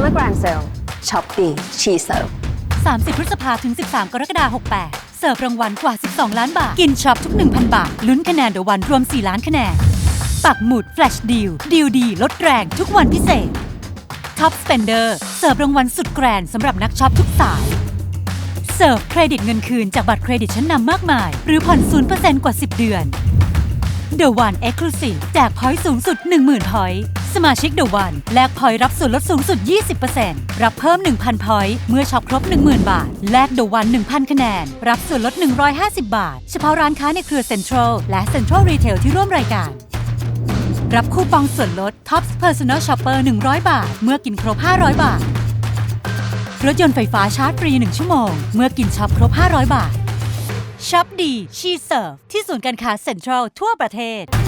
Summer Grand Sale ช็อปปี้ชีเซิร์ฟ30 พฤษภาถึง 13 กรกฎาคม 68 เสิร์ฟรางวัลกว่า 12 ล้านบาท กินช็อปทุก 1,000 บาท ลุ้นคะแนนเดอะวันรวม 4 ล้านคะแนน ปักหมุด Flash Deal ดีลดีลดแรงทุกวันพิเศษ Top Spender เสิร์ฟรางวัลสุดแกรนสำหรับนักช็อปทุกสาย เสิร์ฟเครดิตเงินคืนจากบัตรเครดิตชั้นนำมากมาย หรือผ่อน 0%กว่า 10 เดือน The One Exclusive แจกพอยต์สูงสุด 10,000พอยต์ สมาชิก The One แลกพอยรับส่วนลดสูงสุด 20%รับเพิ่ม 1,000พอยเมื่อช็อปครบ 10,000 บาท แลก The One 1,000 คะแนน รับส่วนลด 150 บาท เฉพาะร้านค้าในเครือ Central และ Central Retail ที่ร่วมรายการ รับคูปองส่วนลด Tops Personal Shopper 100 บาท เมื่อกินครบ 500 บาท รถยนต์ไฟฟ้าชาร์จฟรี 1 ชั่วโมง เมื่อกินช็อปครบ 500 บาทช็อปดีชีเซิร์ฟที่ศูนย์การค้าเซ็นทรัลทั่วประเทศ